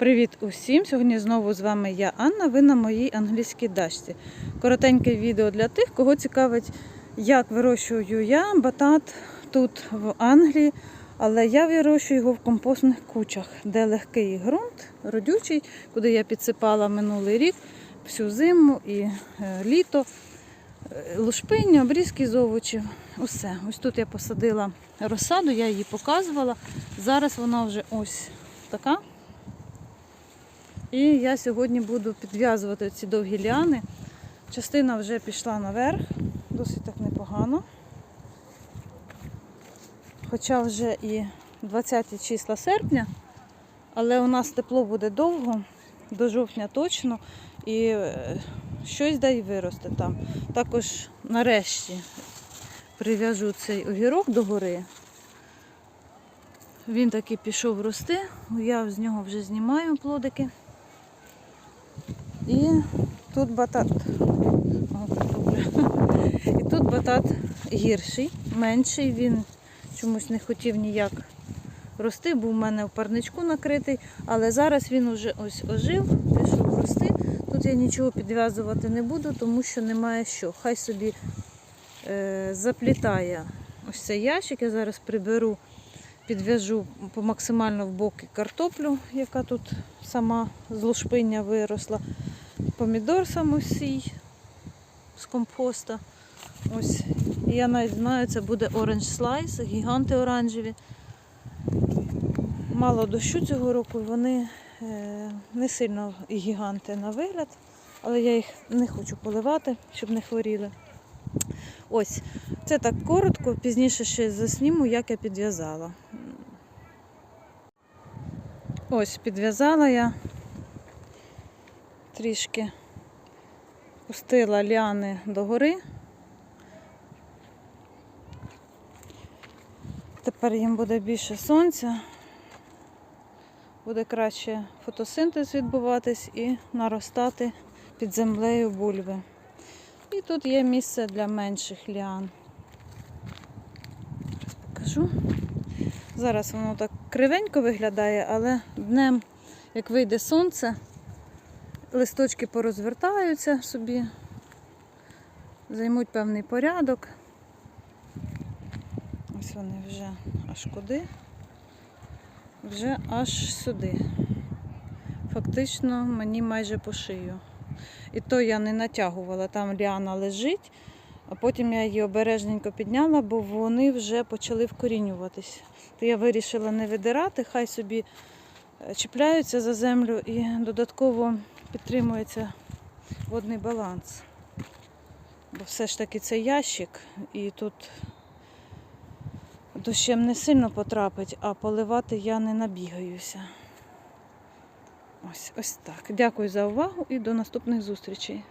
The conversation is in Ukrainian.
Привіт усім! Сьогодні знову з вами я, Анна. Ви на моїй англійській дачці. Коротеньке відео для тих, кого цікавить, як вирощую я батат тут в Англії. Але я вирощую його в компостних кучах, де легкий ґрунт, родючий, куди я підсипала минулий рік всю зиму і е, літо. Е, Лушпиння, обрізки з овочів. Усе. Ось тут я посадила розсаду, я її показувала. Зараз вона вже ось така. І я сьогодні буду підв'язувати ці довгі ліани. Частина вже пішла наверх, досить так непогано. Хоча вже і 20 числа серпня, але у нас тепло буде довго, до жовтня точно, і е, щось дай виросте там. Також нарешті прив'яжу цей огірок до гори. Він таки пішов рости, я з нього вже знімаю плодики. І тут батат. І тут батат гірший, менший. Він чомусь не хотів ніяк рости, був у мене в парничку накритий, але зараз він уже ось ожив, пішов рости. Тут я нічого підв'язувати не буду, тому що немає що. Хай собі е, заплітає ось цей ящик. Я зараз приберу, підв'яжу по максимально в боки картоплю, яка тут сама з лушпиння виросла. Помідор самосій з компоста. Ось. Я навіть знаю, це буде оранж слайс, гіганти оранжеві. Мало дощу цього року, вони е, не сильно гіганти на вигляд, але я їх не хочу поливати, щоб не хворіли. Ось, це так коротко, пізніше ще засніму, як я підв'язала. Ось, підв'язала я трішки пустила ліани догори. Тепер їм буде більше сонця, буде краще фотосинтез відбуватись і наростати під землею бульби. І тут є місце для менших ліан. Зараз покажу. Зараз воно так кривенько виглядає, але днем, як вийде сонце, листочки порозвертаються собі, займуть певний порядок. Ось вони вже аж куди, вже аж сюди. Фактично мені майже по шию. І то я не натягувала, там ліана лежить, а потім я її обережненько підняла, бо вони вже почали вкорінюватись. То я вирішила не видирати, хай собі е, чіпляються за землю і додатково підтримується водний баланс. Бо все ж таки це ящик, і тут дощем не сильно потрапить, а поливати я не набігаюся. Ось, ось так. Дякую за увагу і до наступних зустрічей.